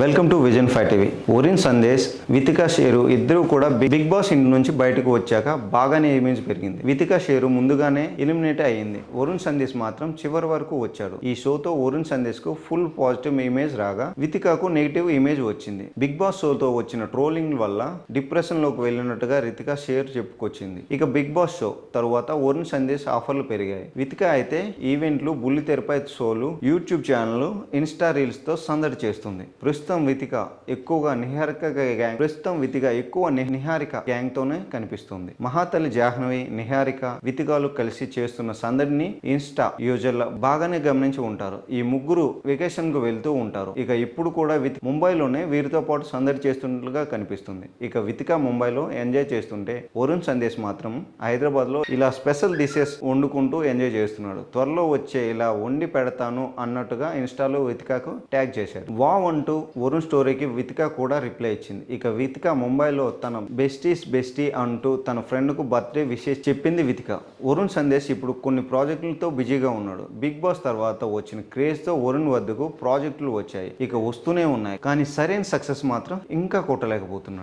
Welcome to vision five TV ఒరిన్ Sandesh Vithika Sheru ఇద్దరు కూడా big boss ఇంటి నుంచి బయటకు వచ్చాక బాగానే ఇమేజ్ పెరిగింది. వితికా షేరు ముందుగానే ఎలిమినేట్ అయ్యింది. వరుణ్ సందేశ్ మాత్రం చివరి వరకు వచ్చాడు. ఈ షోతో వరుణ్ సందేశ్కు ఫుల్ పాజిటివ్ ఇమేజ్ రాగా వితికాకు నెగిటివ్ ఇమేజ్ వచ్చింది. బిగ్ బాస్ షోతో వచ్చిన ట్రోలింగ్ వల్ల డిప్రెషన్లోకి వెళ్ళినట్టుగా రితికా షేర్ చెప్పుకొచ్చింది. ఇక బిగ్ బాస్ షో తరువాత వరుణ్ సందేశ్ ఆఫర్లు పెరిగాయి. వితికా అయితే ఈవెంట్లు బుల్లి తెరపై షోలు యూట్యూబ్ ఛానల్ ఇన్స్టా రీల్స్తో సందడి చేస్తుంది. ప్రస్తుతం వితిక ఎక్కువగా నిహారిక గ్యాంగ్ ప్రస్తుతం వితిక ఎక్కువ నిహారిక గ్యాంగ్ తోనే కనిపిస్తుంది. మహాతల్లి జాహ్నవి నిహారిక వితికాలు కలిసి చేస్తున్న సందడిని ఇన్స్టా యూజర్ల బాగానే గమనించి ఉంటారు. ఈ ముగ్గురు వెకేషన్కు వెళ్తూ ఉంటారు. ఇక ఇప్పుడు కూడా విత్ ముంబైలోనే వీరితో పాటు సందడి చేస్తున్నట్లుగా కనిపిస్తుంది. ఇక వితిక ముంబైలో ఎంజాయ్ చేస్తుంటే వరుణ్ సందేశ్ మాత్రం హైదరాబాద్లో ఇలా స్పెషల్ డిషెస్ వండుకుంటూ ఎంజాయ్ చేస్తున్నాడు. త్వరలో వచ్చే ఇలా వండి పెడతాను అన్నట్టుగా ఇన్స్టాలో వితికాకు ట్యాగ్ చేశారు. వావ్ అంటూ వరుణ్ స్టోరీకి వితిక కూడా రిప్లై ఇచ్చింది. ఇక వితిక ముంబైలో తన బెస్టీస్ బెస్టీ అంటూ తన ఫ్రెండ్కు బర్త్డే విషెస్ చెప్పింది వితిక. వరుణ్ సందేశ్ ఇప్పుడు కొన్ని ప్రాజెక్టులతో బిజీగా ఉన్నాడు. బిగ్ బాస్ తర్వాత వచ్చిన క్రేజ్తో వరుణ్ వద్దకు ప్రాజెక్టులు వచ్చాయి. ఇక వస్తూనే ఉన్నాయి. కానీ సరైన సక్సెస్ మాత్రం ఇంకా కొట్టలేకపోతున్నాడు.